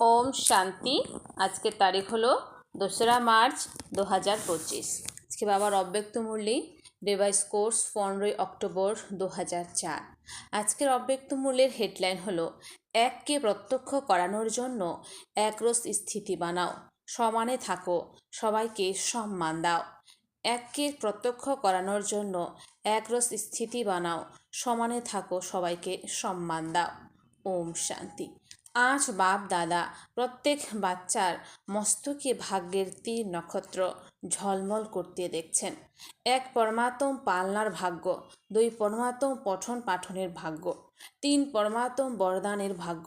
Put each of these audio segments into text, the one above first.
ওম শান্তি। আজকের তারিখ হলো দোসরা মার্চ দু হাজার পঁচিশ। আজকে বাবার অব্যক্ত মূল্যে ডিভাইস কোর্স পনেরোই অক্টোবর দু হাজার চার। আজকের অব্যক্ত মূল্যের হেডলাইন হলো, এককে প্রত্যক্ষ করানোর জন্য একরস স্থিতি বানাও, সমানে থাকো, সবাইকে সম্মান দাও। এককে প্রত্যক্ষ করানোর জন্য একরস স্থিতি বানাও, সমানে থাকো, সবাইকে সম্মান দাও। ওম শান্তি। আজ বাপ দাদা, প্রত্যেক বাচ্চার মস্তকে ভাগ্যের তীর নক্ষত্র ঝলমল করতে দেখছেন। এক পরমাত্ম পালনার ভাগ্য, দুই পরমাত্ম পঠন পাঠনের ভাগ্য, তিন পরমাত্ম বরদানের ভাগ্য।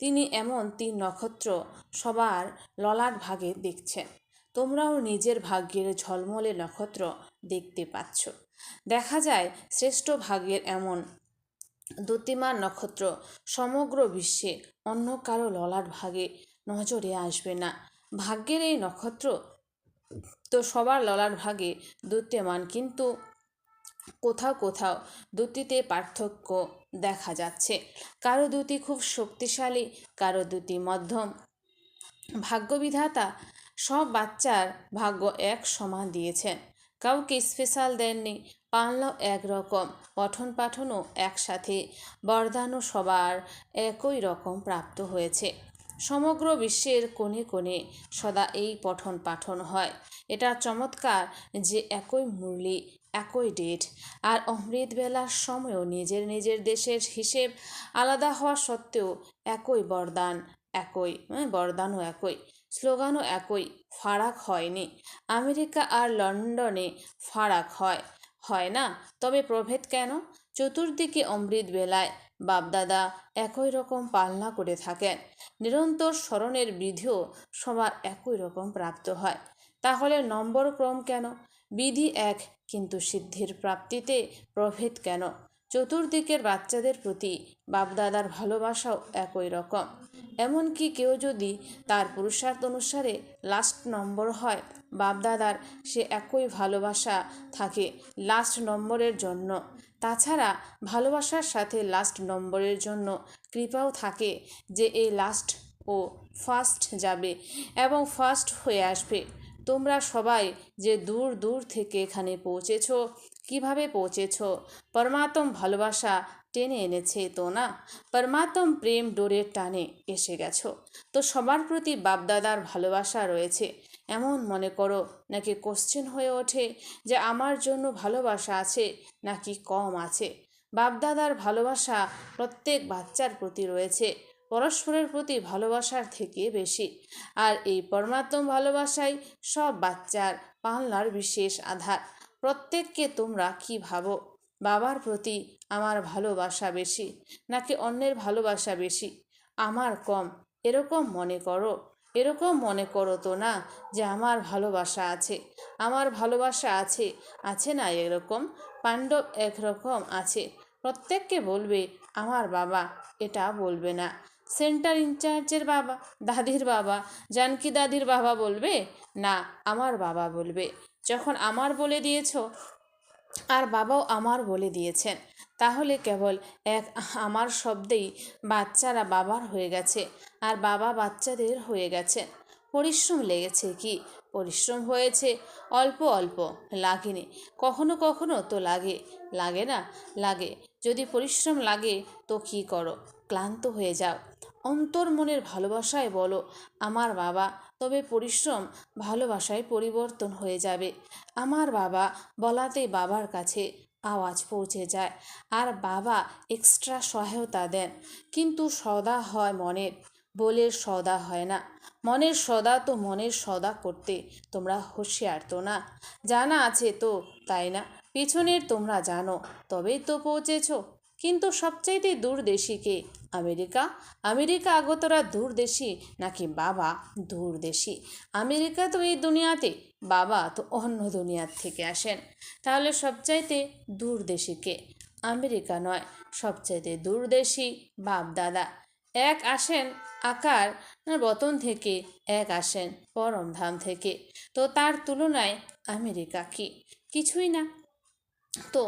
তিনি এমন তিন নক্ষত্র সবার ললাট ভাগে দেখছেন। তোমরাও নিজের ভাগ্যের ঝলমলে নক্ষত্র দেখতে পাচ্ছ। দেখা যায় শ্রেষ্ঠ ভাগ্যের এমন দ্যুতিমান নক্ষত্র সমগ্র বিশ্বে অন্য কারও ললাট ভাগে নজরে আসবে না। ভাগ্যের এই নক্ষত্র তো সবার ললাট ভাগে দ্যুতিমান কিন্তু কোথাও কোথাও দুটিতে পার্থক্য দেখা যাচ্ছে। কারও দুটি খুব শক্তিশালী, কারও দুটি মধ্যম। ভাগ্যবিধাতা সব বাচ্চার ভাগ্য এক সমান দিয়েছেন কাউকে স্পেশাল দেননি। পানলাও একরকম পঠন পাঠনও একসাথে, বরদানও সবার একই রকম প্রাপ্ত হয়েছে। সমগ্র বিশ্বের কোণে কোণে সদা এই পঠন পাঠন হয়। এটা চমৎকার যে একই মুরলি, একই ডেট আর অমৃত বেলার সময়ও নিজের নিজের দেশের হিসেব আলাদা হওয়া সত্ত্বেও একই বরদান, একই মানে বরদানও একই। স্লোগানও একই, ফারাক হয়নি। আমেরিকা আর লন্ডনে ফারাক হয় হয় না? তবে প্রভেদ কেন? চতুর্দিকে অমৃত বেলায় বাপদাদা একই রকম পালনা করে থাকেন। নিরন্তর স্মরণের বিধিও সবার একই রকম প্রাপ্ত হয়। তাহলে নম্বর ক্রম কেন? বিধি এক, কিন্তু সিদ্ধির প্রাপ্তিতে প্রভেদ কেন? চতুর্দিকের বাচ্চাদের প্রতি বাপদাদার ভালোবাসাও একই রকম। এমনকি কেউ যদি তার পুরুষার্থ অনুসারে লাস্ট নম্বর হয়, বাপদাদার সে একই ভালোবাসা থাকে লাস্ট নম্বরের জন্য। তাছাড়া ভালোবাসার সাথে লাস্ট নম্বরের জন্য কৃপাও থাকে যে এই লাস্ট ও ফার্স্ট যাবে এবং ফার্স্ট হয়ে আসবে। তোমরা সবাই যে দূর দূর থেকে এখানে পৌঁছেছ কীভাবে পৌঁছেছ? পরমাত্ম ভালোবাসা টেনে এনেছে তো না? পরমাত্ম প্রেম ডোরের টানে এসে গেছো। তো সবার প্রতি বাপদাদার ভালোবাসা রয়েছে। এমন মনে করো নাকি কোশ্চেন হয়ে ওঠে যে আমার জন্য ভালোবাসা আছে নাকি কম আছে? বাপদাদার ভালোবাসা প্রত্যেক বাচ্চার প্রতি রয়েছে। পরস্পরের প্রতি ভালোবাসার থেকে বেশি। আর এই পরমাত্ম ভালোবাসাই সব বাচ্চার পালনার বিশেষ আধার। প্রত্যেককে তোমরা কি ভাবো? বাবার প্রতি আমার ভালোবাসা বেশি নাকি অন্যের ভালোবাসা বেশি? আমার কম, এরকম মনে করো। এরকম মনে করো তো না যে আমার ভালোবাসা আছে। আমার ভালোবাসা আছে আছে না এরকম? পাণ্ডব একরকম আছে। প্রত্যেককে বলবে, আমার বাবা এটা বলবে না। সেন্টার ইনচার্জের বাবা, দাদির বাবা, জানকি দাদির বাবা বলবে, না, আমার বাবা বলবে। যখন আমার বলে দিয়েছ, আর বাবাও আমার বলে দিয়েছেন, তাহলে কেবল এক আমার শব্দেই বাচ্চারা বাবার হয়ে গেছে, আর বাবা বাচ্চাদের হয়ে গেছে পরিশ্রম লেগেছে কি? পরিশ্রম হয়েছে, অল্প অল্প, লাগেনি। কখনো কখনো তো লাগে লাগে না? লাগে। যদি পরিশ্রম লাগে, তো কি করো? ক্লান্ত হয়ে যাও। অন্তর মনের ভালোবাসায় বলো, আমার বাবা, তবে পরিশ্রম ভালোবাসায় পরিবর্তন হয়ে যাবে। আমার বাবা বলাতে বাবার কাছে আওয়াজ পৌঁছে যায়, আর বাবা এক্সট্রা সহায়তা দেন। কিন্তু সদা হয় মনের বলে সদা হয় না। মনের সদা তো মনের সদা করতে তোমরা হুঁশিয়ার তো না। জানা আছে তো তাই না, পিছনের তোমরা জানো, তবেই তো পৌঁছেছো। কিন্তু সবচাইতে দূর দেশিকে আমেরিকা? আমেরিকা আগতরা দূর দেশি নাকি বাবা দূর দেশি আমেরিকা তো এই দুনিয়াতে, বাবা তো অন্য দুনিয়ার থেকে আসেন। তাহলে সবচাইতে দূর দেশিকে আমেরিকা নয়, সবচাইতে দূর দেশি বাপ দাদা এক আসেন আকার বতন থেকে এক আসেন পরমধাম থেকে। তো তার তুলনায় আমেরিকা কি? কিছুই না। তো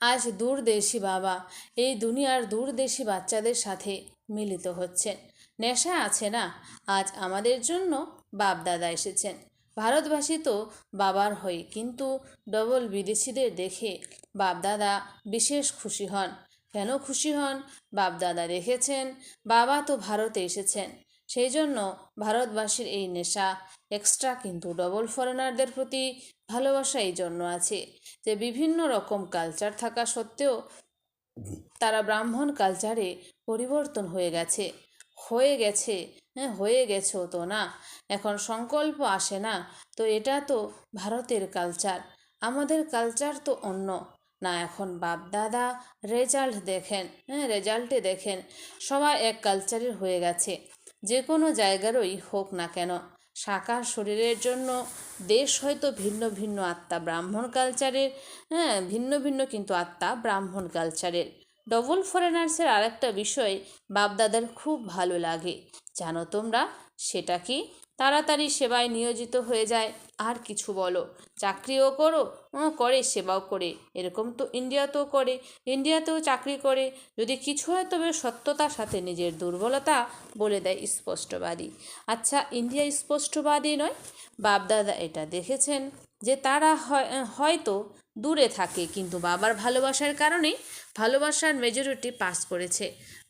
আজ দূরদেশি বাবা এই দুনিয়ার দূরদেশি বাচ্চাদের সাথে মিলিত হচ্ছেন। নেশা আছে না? আজ আমাদের জন্য বাপদাদা এসেছেন। ভারতবাসী তো বাবার হই কিন্তু ডবল বিদেশিদের দেখে বাপদাদা বিশেষ খুশি হন। কেন খুশি হন? বাপদাদা দেখেছেন বাবা তো ভারতে এসেছেন। সেই জন্য ভারতবাসীর এই নেশা এক্সট্রা কিন্তু ডবল ফরেনারদের প্রতি ভালোবাসা এই জন্য আছে যে বিভিন্ন রকম কালচার থাকা সত্ত্বেও তারা ব্রাহ্মণ কালচারে পরিবর্তন হয়ে গেছে। হয়ে গেছে হ্যাঁ হয়ে গেছো তো না। এখন সংকল্প আসে না, তো এটা তো ভারতের কালচার আমাদের কালচার তো অন্য। না, এখন বাপ দাদা রেজাল্ট দেখেন হ্যাঁ রেজাল্টে দেখেন। সবাই এক কালচারের হয়ে গেছে। যে কোনো জায়গারই হোক না কেন সাকার শরীরের জন্য দেশ হয়তো ভিন্ন ভিন্ন আত্মা ব্রাহ্মণ কালচারের হ্যাঁ ভিন্ন ভিন্ন কিন্তু আত্মা ব্রাহ্মণ কালচারের। ডবল ফরেনার্সের আরেকটা বিষয় বাপদাদার খুব ভালো লাগে। জানো তোমরা, সেটা কি? তাড়াতাড়ি সেবায় নিয়োজিত হয়ে যায়। আর কিছু বলো, চাকরিও করো? করে সেবাও করে। এরকম তো ইন্ডিয়াতেও করে। ইন্ডিয়াতেও চাকরি করে। যদি কিছু হয় তবে সত্যতার সাথে নিজের দুর্বলতা বলে দেয় স্পষ্টবাদী। আচ্ছা ইন্ডিয়া স্পষ্টবাদী নয়? বাপদাদা এটা দেখেছেন যে তারা হয়তো দূরে থাকে, কিন্তু বাবার ভালোবাসার কারণেই ভালোবাসার মেজরিটি পাস করেছে।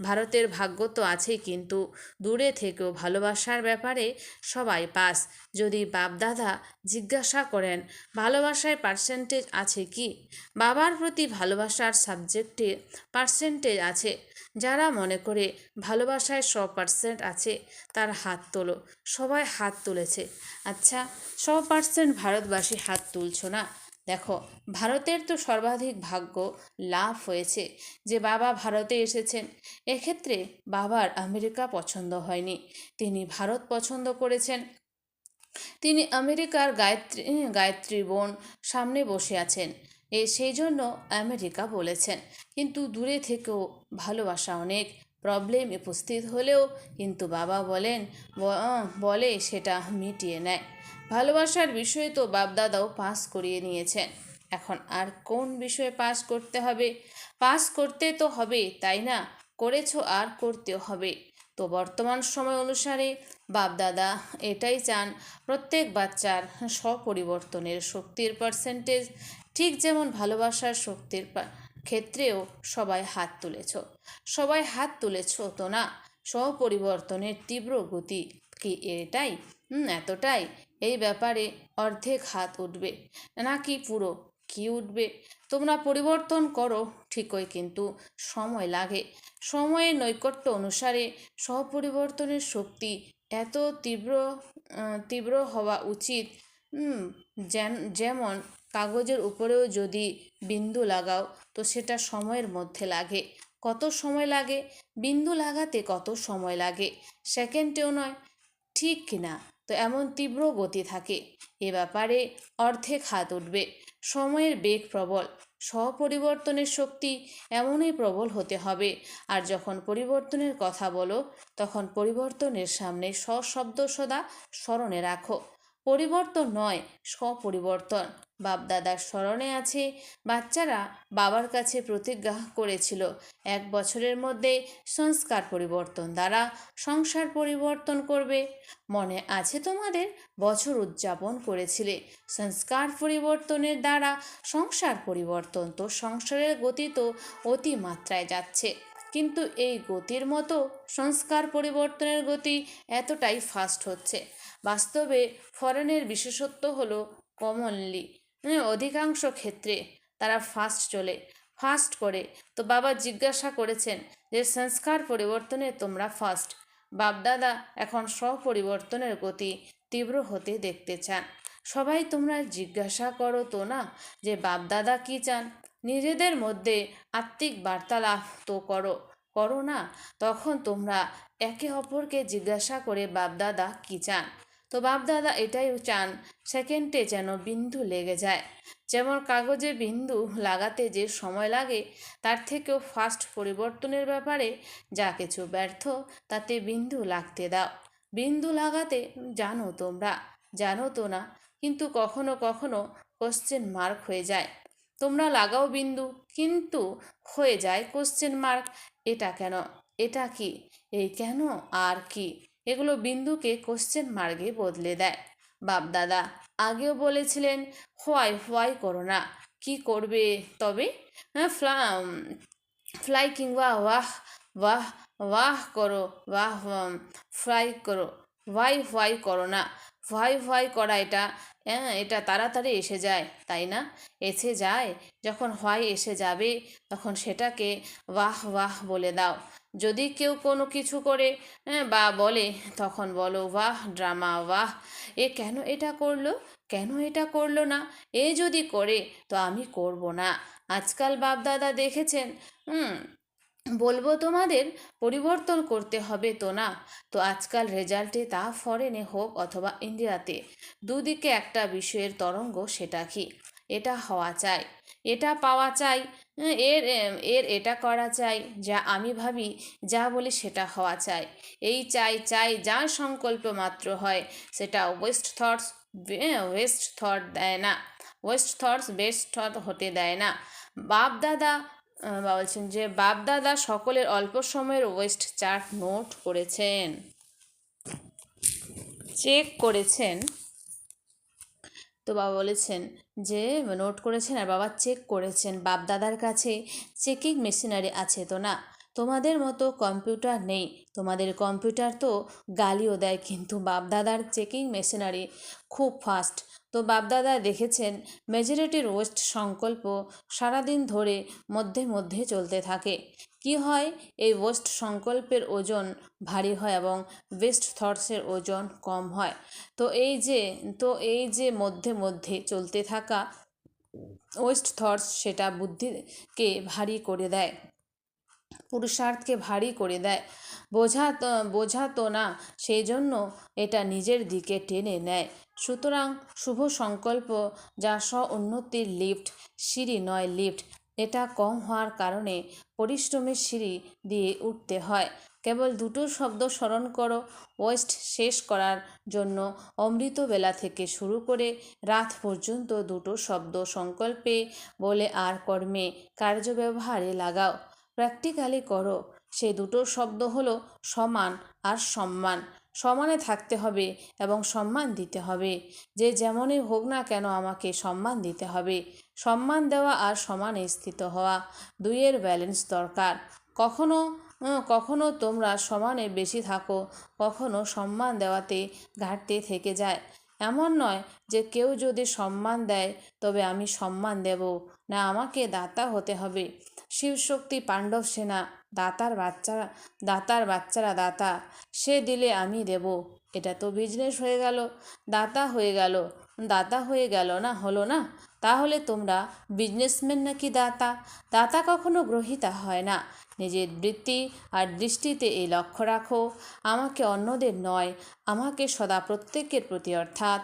ভারতের ভাগ্য তো আছেই, কিন্তু দূরে থেকেও ভালোবাসার ব্যাপারে সবাই পাস যদি বাপদাদা জিজ্ঞাসা করেন, ভালোবাসায় পার্সেন্টেজ আছে কি? বাবার প্রতি ভালোবাসার সাবজেক্টে পার্সেন্টেজ আছে। যারা মনে করে ভালোবাসায় শ পার্সেন্ট আছে, তার হাত তোলো। সবাই হাত তুলেছে। আচ্ছা শ পার্সেন্ট ভারতবাসী হাত তুলছো না? দেখো, ভারতের তো সর্বাধিক ভাগ্য লাভ হয়েছে যে বাবা ভারতে এসেছেন। এক্ষেত্রে বাবার আমেরিকা পছন্দ হয়নি। তিনি ভারত পছন্দ করেছেন। তিনি আমেরিকার গায়ত্রী গায়ত্রী বোন সামনে বসে আছেন। এ, সেই জন্য আমেরিকা বলেছেন। কিন্তু দূরে থেকেও ভালোবাসা অনেক। প্রবলেম উপস্থিত হলেও কিন্তু বাবা বলেন বলে সেটা মিটিয়ে নেয়। ভালোবাসার বিষয়ে তো বাপদাদাও পাস করিয়ে নিয়েছেন। এখন আর কোন বিষয়ে পাস করতে হবে? পাস করতে তো হবে, তাই না? করেছ আর করতেও হবে। তো বর্তমান সময় অনুসারে বাপদাদা এটাই চান, প্রত্যেক বাচ্চার স্বপরিবর্তনের শক্তির পার্সেন্টেজ ঠিক যেমন ভালোবাসার শক্তির ক্ষেত্রেও সবাই হাত তুলেছ। সবাই হাত তুলেছ তো না? স্বপরিবর্তনের তীব্র গতি কি এটাই? এতটাই। এই ব্যাপারে অর্ধেক হাত উঠবে। নাকি পুরো কি উঠবে? তোমরা পরিবর্তন করো, ঠিকই কিন্তু সময় লাগে। সময়ের নৈকট্য অনুসারে সহপরিবর্তনের শক্তি এত তীব্র তীব্র হওয়া উচিত। যেমন কাগজের উপরেও যদি বিন্দু লাগাও, তো সেটা সময়ের মধ্যে লাগে। কত সময় লাগে? বিন্দু লাগাতে কত সময় লাগে? সেকেন্ডেও নয়, ঠিক কিনা তো এমন তীব্র গতি থাকে। এ ব্যাপারে অর্ধেক হাত উঠবে। সময়ের বেগ প্রবল। স্বপরিবর্তনের শক্তি এমনই প্রবল হতে হবে। আর যখন পরিবর্তনের কথা বলো, তখন পরিবর্তনের সামনে সশব্দ সদা স্মরণে রাখো। পরিবর্তন নয়, স্বপরিবর্তন। বাপদাদার স্মরণে আছে, বাচ্চারা বাবার কাছে প্রতিজ্ঞা করেছিল। এক বছরের মধ্যে সংস্কার পরিবর্তন দ্বারা সংসার পরিবর্তন করবে। মনে আছে তোমাদের? বছর উদযাপন করেছিলে। সংস্কার পরিবর্তনের দ্বারা সংসার পরিবর্তন তো সংসারের গতি তো অতিমাত্রায় যাচ্ছে। কিন্তু এই গতির মতো সংস্কার পরিবর্তনের গতি এতটাই ফাস্ট হচ্ছে। বাস্তবে ফরেনের বিশেষত্ব হলো কমনলি অধিকাংশ ক্ষেত্রে তারা ফাস্ট চলে, ফাস্ট করে। তো বাবা জিজ্ঞাসা করেছেন যে, সংস্কার পরিবর্তনে তোমরা ফাস্ট? বাপদাদা এখন স্বপরিবর্তনের গতি তীব্র হতে দেখতে চান। সবাই তোমরা জিজ্ঞাসা করো তো না যে, বাপদাদা কী চান? নিজেদের মধ্যে আত্মিক বার্তালাপ তো করো করো না। তখন তোমরা একে অপরকে জিজ্ঞাসা করে বাপদাদা কী চান? তো বাপদাদা এটাই চান, সেকেন্ডে যেন বিন্দু লেগে যায়। যেমন কাগজে বিন্দু লাগাতে যে সময় লাগে, তার থেকেও ফাস্ট পরিবর্তনের ব্যাপারে যা কিছু ব্যর্থ, তাতে বিন্দু লাগতে দাও। বিন্দু লাগাতে জানো তোমরা, জানো তো না, কিন্তু কখনো কখনো কোশ্চেন মার্ক হয়ে যায়। তোমরা লাগাও বিন্দু, কিন্তু হয়ে যায় কোশ্চেন মার্ক এটা কেন? এটা কি? এই কেন? আর কি? এগুলো বিন্দুকে কোশ্চেন মার্গে বদলে দেয়। বাপদাদা আগেও বলেছিলেন, হোয়াই হোয়াই করো না, কি করবে তবে? হ্যাঁ ফ্লা ফ্লাই কিংবা ওয়াহ ওয়াহ ওয়াহ করো ওয়াহ ফ্লাই করো, হোয়াই হোয়াই করো না। হোয়াই হোয়াই করা এটা। হ্যাঁ এটা তাড়াতাড়ি এসে যায় তাই না? এসে যায় যখন হোয়াই এসে যাবে তখন সেটাকে ওয়াহ ওয়াহ বলে দাও। যদি কেউ কোনো কিছু করে হ্যাঁ, বা বলে তখন বলো ওয়াহ ড্রামা ওয়াহ এ কেন এটা করল? কেন এটা করল না? এ যদি করে তো আমি করব না। আজকাল বাপদাদা দেখেছেন? হুম বলব তোমাদের, পরিবর্তন করতে হবে তো না? তো আজকাল রেজাল্টে তা ফরেনে হোক অথবা ইন্ডিয়াতে দুদিকে একটা বিষয়ের তরঙ্গ সেটা কি? এটা হওয়া চাই, এটা পাওয়া চাই, এর এর এটা করা চাই, যা আমি ভাবি যা বলি সেটা হওয়া চাই। এই চাই চাই যা সংকল্প মাত্র হয়, সেটা ওয়েস্ট থটস ওয়েস্ট থট দেয় না ওয়েস্ট থটস বেস্ট থট হতে দেয় না। বাপ দাদা বা বলছেন যে, বাপদাদা সকলের অল্প সময়ের ওয়েস্ট চার্ট নোট করেছেন। চেক করেছেন। তো বাবা বলেছেন যে নোট করেছেন আর বাবা চেক করেছেন। বাপদাদার কাছে চেকিং মেশিনারি আছে তো না? তোমাদের মতো কম্পিউটার নেই। তোমাদের কম্পিউটার তো গালিও দেয়, কিন্তু বাপদাদার চেকিং মেশিনারি খুব ফাস্ট। তো বাপদাদা দেখেছেন, মেজরিটির ওয়েস্ট সংকল্প সারাদিন ধরে মধ্যে মধ্যে চলতে থাকে। কি হয়, এই ওয়েস্ট সংকল্পের ওজন ভারী হয় এবং ওয়েস্ট থটসের ওজন কম হয়। তো এই যে, তো এই যে মধ্যে মধ্যে চলতে থাকা ওয়েস্ট থটস, সেটা বুদ্ধিকে ভারী করে দেয়। পুরুষার্থকে ভারী করে দেয়। বোঝা তো বোঝা তো না সেই জন্য এটা নিজের দিকে টেনে নেয়। সুতরাং শুভ সংকল্প যা স্ব উন্নতির লিফট, সিঁড়ি নয় লিফট, এটা কম হওয়ার কারণে পরিশ্রমের সিঁড়ি দিয়ে উঠতে হয়। কেবল দুটো শব্দ স্মরণ করো, ওয়েস্ট শেষ করার জন্য অমৃত বেলা থেকে শুরু করে রাত পর্যন্ত দুটো শব্দ সংকল্পে বলে আর কর্মে কার্য ব্যবহারে লাগাও। প্র্যাকটিক্যালি করো। সেই দুটো শব্দ হলো সমান আর সম্মান। সমানে থাকতে হবে এবং সম্মান দিতে হবে। যে যেমনই হোক না কেন আমাকে সম্মান দিতে হবে। সম্মান দেওয়া আর সমানে স্থিত হওয়া দুইয়ের ব্যালেন্স দরকার। কখনো কখনো তোমরা সমানে বেশি থাকো, কখনো সম্মান দেওয়াতে ঘাটতি থেকে যায়। এমন নয় যে কেউ যদি সম্মান দেয়, তবে আমি সম্মান দেব। না, আমাকে দাতা হতে হবে। শিবশক্তি পাণ্ডব সেনা, দাতার বাচ্চারা দাতার বাচ্চারা দাতা, সে দিলে আমি দেব। এটা তো বিজনেস হয়ে গেল, দাতা হয়ে গেল, দাতা হয়ে গেল না, হলো না? তাহলে তোমরা বিজনেসম্যান নাকি দাতা? দাতা কখনো গ্রহিতা হয় না। নিজের বৃত্তি আর দৃষ্টিতে এই লক্ষ্য রাখো। আমাকে অন্যদের নয়, আমাকে সদা প্রত্যেকের প্রতি, অর্থাৎ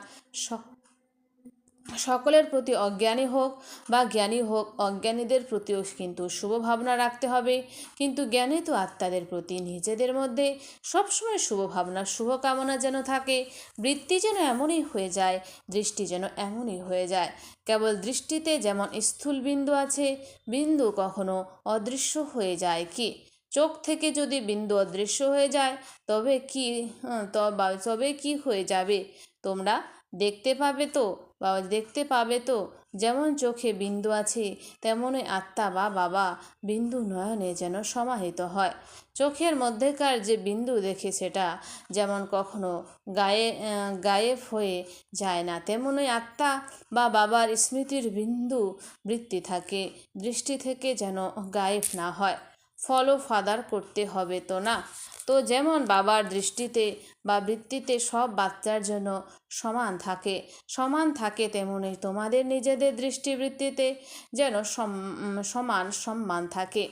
সকলের প্রতি অজ্ঞানী হোক বা জ্ঞানী হোক, অজ্ঞানীদের প্রতিও কিন্তু শুভ ভাবনা রাখতে হবে। কিন্তু জ্ঞানী তো আত্মাদের প্রতি, নিজেদের মধ্যে সবসময় শুভ ভাবনা শুভকামনা যেন থাকে। বৃত্তি যেন এমনই হয়ে যায়, দৃষ্টি যেন এমনই হয়ে যায়। কেবল দৃষ্টিতে যেমন স্থূল বিন্দু আছে, বিন্দু কখনো অদৃশ্য হয়ে যায় কি? চোখ থেকে যদি বিন্দু অদৃশ্য হয়ে যায়, তবে কি তবে কি হয়ে যাবে? তোমরা দেখতে পাবে তো বা দেখতে পাবে তো। যেমন চোখে বিন্দু আছে, তেমনই আত্মা বা বাবা বিন্দু নয়নে যেন সমাহিত হয়। চোখের মধ্যেকার যে বিন্দু দেখে সেটা যেমন কখনো গায়ে গায়েব হয়ে যায় না, তেমনই আত্মা বা বাবার স্মৃতির বিন্দু বৃত্তি থাকে, দৃষ্টি থেকে যেন গায়েব না হয়। ফলো ফাদার করতে হবে তো না। তো যেমন বাবার দৃষ্টিতে বা বৃত্তিতে সব বাচ্চার জন্য সমান থাকে সমান থাকে তেমনই তোমাদের নিজেদের দৃষ্টিবৃত্তিতে যেন সমান সম্মান থাকে।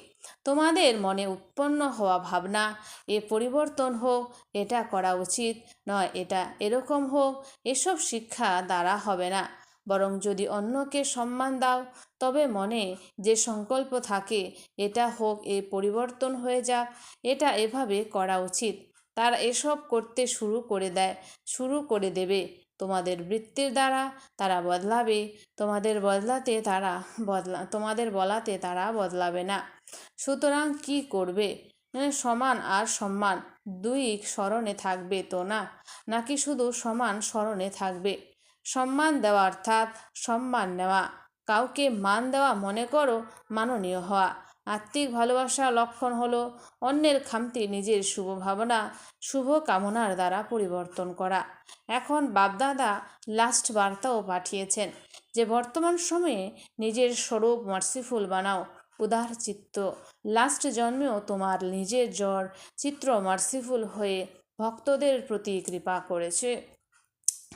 তোমাদের মনে উৎপন্ন হওয়া ভাবনা, এ পরিবর্তন হোক, এটা করা উচিত, নয় এটা এরকম হোক, এসব শিক্ষা দ্বারা হবে না। বরং যদি অন্যকে সম্মান দাও, তবে মনে যে সংকল্প থাকে, এটা হোক, এ পরিবর্তন হয়ে যাক, এটা এভাবে করা উচিত। তারা এসব করতে শুরু করে দেয়, শুরু করে দেবে। তোমাদের বৃত্তির দ্বারা তারা বদলাবে, তোমাদের বদলাতে তারা বদলা, তোমাদের বলাতে তারা বদলাবে না। সুতরাং কি করবে? সমান আর সম্মান, দুই স্মরণে থাকবে তো না? নাকি শুধু সমান স্মরণে থাকবে? সম্মান দেওয়া অর্থাৎ সম্মান নেওয়া। কাউকে মান দেওয়া মনে করো মাননীয় হওয়া। আত্মিক ভালোবাসার লক্ষণ হলো অন্যের খামতি নিজের শুভ ভাবনা, শুভ কামনার দ্বারা পরিবর্তন করা। এখন বাপদাদা লাস্ট বার্তাও পাঠিয়েছেন যে, বর্তমান সময়ে নিজের স্বরূপ মার্সিফুল বানাও, উদার চিত্ত। লাস্ট জন্মেও তোমার নিজের জ্বর চিত্র মার্সিফুল হয়ে ভক্তদের প্রতি কৃপা করেছে।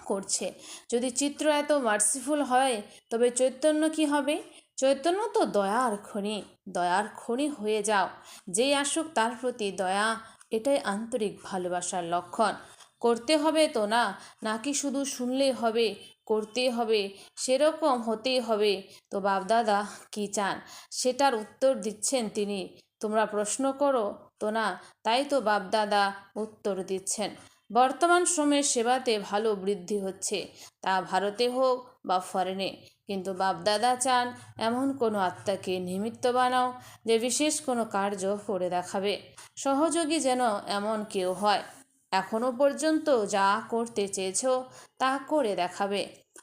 করছে। যদি চিত্র এত মার্সিফুল হয়, তবে চৈতন্য কি হবে? চৈতন্য তো দয়ার খনি দয়ার খনি হয়ে যাও। যেই আসুক তার প্রতি দয়া, এটাই আন্তরিক ভালোবাসার লক্ষণ। করতে হবে তো না, নাকি শুধু শুনলেই হবে করতে হবে, সেরকম হতেই হবে। তো বাপদাদা, কী চান? সেটার উত্তর দিচ্ছেন তিনি। তোমরা প্রশ্ন করো, তো না, তাই তো বাপদাদা উত্তর দিচ্ছেন। বর্তমান সময়ে সেবাতে ভালো বৃদ্ধি হচ্ছে। তা ভারতে হোক বা ফরেনে কিন্তু বাপদাদা চান এমন কোনো আত্মাকে নিমিত্ত বানাও যে বিশেষ কোনো কার্য করে দেখাবে। সহযোগী যেন এমন কেউ হয়। এখনও পর্যন্ত যা করতে চেয়েছো তা করে দেখাবে।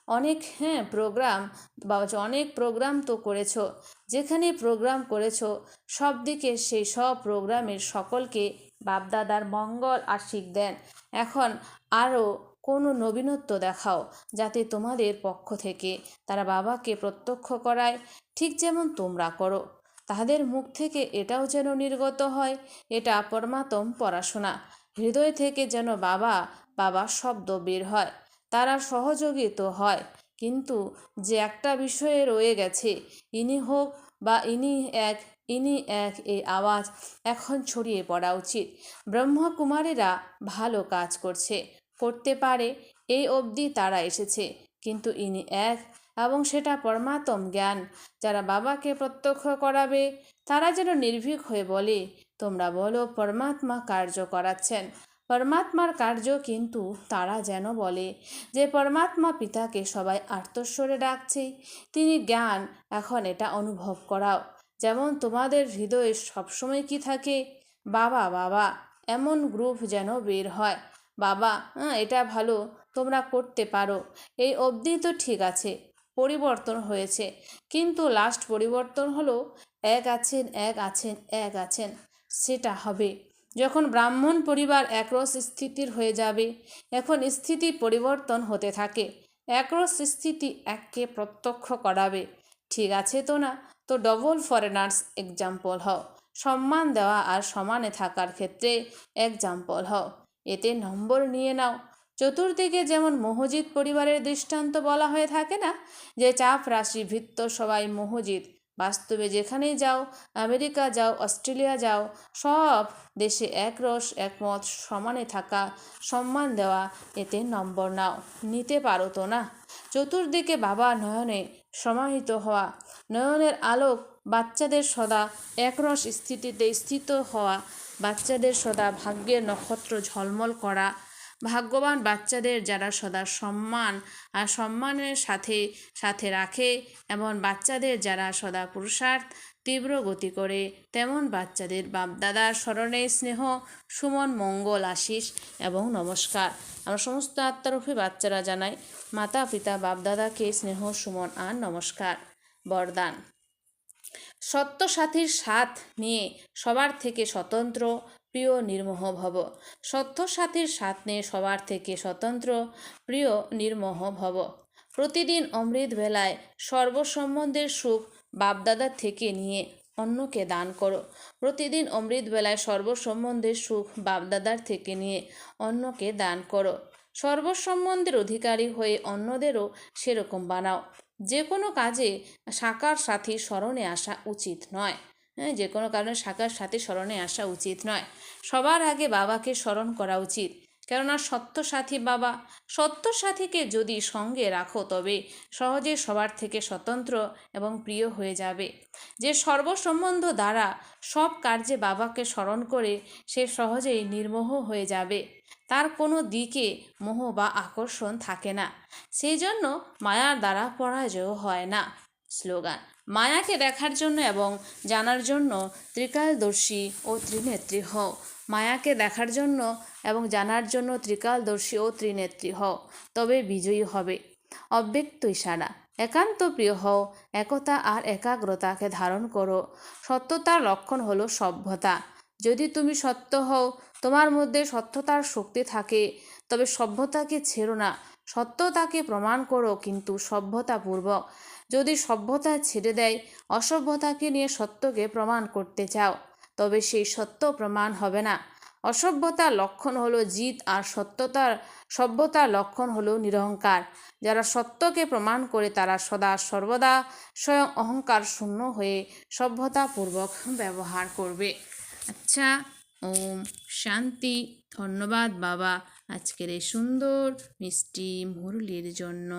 অনেক হ্যাঁ প্রোগ্রাম বা অনেক প্রোগ্রাম তো করেছ। যেখানে প্রোগ্রাম করেছ সব দিকে সেই সব প্রোগ্রামের সকলকে বাপদাদার মঙ্গল আশিক দেন। এখন আরও কোনো নবীনত্ব দেখাও যাতে তোমাদের পক্ষ থেকে তারা বাবাকে প্রত্যক্ষ করায়, ঠিক যেমন তোমরা করো। তাদের মুখ থেকে এটাও যেন নির্গত হয়, এটা পরমাতম পড়াশোনা। হৃদয় থেকে যেন বাবা বাবা শব্দ বের হয়, তারা সহযোগী তো হয়। কিন্তু যে একটা বিষয়ে রয়ে গেছে, ইনি হোক বা ইনি এক ইনি এক এই আওয়াজ এখন ছড়িয়ে পড়া উচিত। ব্রহ্মকুমারীরা ভালো কাজ করছে, করতে পারে এই অবধি তারা এসেছে। কিন্তু ইনি এক এবং সেটা পরমাত্ম জ্ঞান। যারা বাবাকে প্রত্যক্ষ করাবে, তারা যেন নির্ভীক হয়ে বলে, তোমরা বলো, পরমাত্মা কার্য করাচ্ছেন। পরমাত্মার কার্য কিন্তু তারা যেন বলে, যে পরমাত্মা পিতাকে সবাই আর্তস্বরে ডাকছে। তিনি জ্ঞান, এখন এটা অনুভব করাও। যেমন তোমাদের হৃদয়ে সবসময় কি থাকে? বাবা বাবা, এমন গ্রুপ যেন বের হয়। বাবা এটা ভালো, তোমরা করতে পারো। এই অবধি তো ঠিক আছে, পরিবর্তন হয়েছে। কিন্তু লাস্ট পরিবর্তন হলো, এক আছেন এক আছেন এক আছেন, সেটা হবে। যখন ব্রাহ্মণ পরিবার একরস স্থিতির হয়ে যাবে, এখন স্থিতি পরিবর্তন হতে থাকে। একরস স্থিতি এককে প্রত্যক্ষ করাবে। ঠিক আছে তো না? তো ডবল ফরেনার্স এক্সাম্পল হও। সম্মান দেওয়া আর সমানে থাকার ক্ষেত্রে এক্সাম্পল হও। এতে নম্বর নিয়ে নাও। চতুর্দিকে যেমন মোহজিৎ পরিবারের দৃষ্টান্ত বলা হয়ে থাকে না, যে চাপ রাশি ভিত্ত সবাই মোহজিৎ বাস্তবে যেখানেই যাও, আমেরিকা যাও, অস্ট্রেলিয়া যাও, সব দেশে একরস একমত সমানে থাকা, সম্মান দেওয়া, এতে নম্বর নাও। নিতে পারো তো না? চতুর্দিকে বাবা নয়নে সমাহিত হওয়া। নয়নের আলোক বাচ্চাদের সদা একরস স্থিতিতে স্থিত হওয়া। বাচ্চাদের সদা ভাগ্যের নক্ষত্র ঝলমল করা। ভাগ্যবান বাচ্চাদের যারা সদা সম্মান আর সম্মানের সাথে সাথে রাখে, এমন বাচ্চাদের যারা সদা পুরুষার্থ তীব্র গতি করে। তেমন বাচ্চাদের বাপদাদার স্মরণে স্নেহ, সুমন, মঙ্গল, আশিস এবং নমস্কার। আমরা সমস্ত আত্মারূপী বাচ্চারা জানাই, মাতা, পিতা, বাপদাদাকে স্নেহ, সুমন আর নমস্কার। বরদান। সত্য সাথীর সাথ নিয়ে সবার থেকে স্বতন্ত্র, প্রিয়, নির্মোহ ভব। সত্য সাথীর সাথ নিয়ে সবার থেকে স্বতন্ত্র, প্রিয়, নির্মোহ ভব। প্রতিদিন অমৃত বেলায় সর্বসম্বন্ধের সুখ বাপদাদার থেকে নিয়ে অন্যকে দান করো। প্রতিদিন অমৃত বেলায় সর্বসম্বন্ধের সুখ বাপদাদার থেকে নিয়ে অন্যকে দান করো। সর্বসম্বন্ধের অধিকারী হয়ে অন্যদেরও সেরকম বানাও। যে কোনো কাজে সাকার সাথী স্মরণে আসা উচিত নয়। হ্যাঁ যে কোনো কারণে সাকার সাথে স্মরণে আসা উচিত নয়। সবার আগে বাবাকে স্মরণ করা উচিত। কেননা সত্য সাথী বাবা সত্য সাথীকে যদি সঙ্গে রাখো তবে সহজে সবার থেকে স্বতন্ত্র এবং প্রিয় হয়ে যাবে। যে সর্বসম্বন্ধ দ্বারা সব কার্যে বাবাকে স্মরণ করে সে সহজেই নির্মোহ হয়ে যাবে। তার কোনো দিকে মোহ বা আকর্ষণ থাকে না। সেই জন্য মায়ার দ্বারা পরাজয় হয় না। স্লোগান, মায়াকে দেখার জন্য এবং জানার জন্য ত্রিকালদর্শী ও ত্রিনেত্রী হও। মায়াকে দেখার জন্য এবং জানার জন্য ত্রিকালদর্শী ও ত্রিনেত্রী হও, তবে বিজয়ী হবে। অব্যক্ত ইশারা, একান্ত প্রিয় হও, একতা আর একাগ্রতাকে ধারণ করো। সত্যতার লক্ষণ হলো সভ্যতা। যদি তুমি সত্য হও, তোমার মধ্যে সত্যতার শক্তি থাকে, তবে সভ্যতাকে ছেড়ো না। সত্যতাকে প্রমাণ করো, কিন্তু সভ্যতাপূর্বক। যদি সভ্যতা ছেড়ে দেয়, অসভ্যতাকে নিয়ে সত্যকে প্রমাণ করতে চাও, তবে সেই সত্য প্রমাণ হবে না। অসভ্যতার লক্ষণ হলো জিত আর সত্যতার, সভ্যতার লক্ষণ হলো নিরহংকার। যারা সত্যকে প্রমাণ করে তারা সদা সর্বদা স্বয়ং অহংকার শূন্য হয়ে সভ্যতাপূর্বক ব্যবহার করবে। আচ্ছা ওম শান্তি। ধন্যবাদ বাবা। আজকের এই সুন্দর মিষ্টি মুরলির জন্য।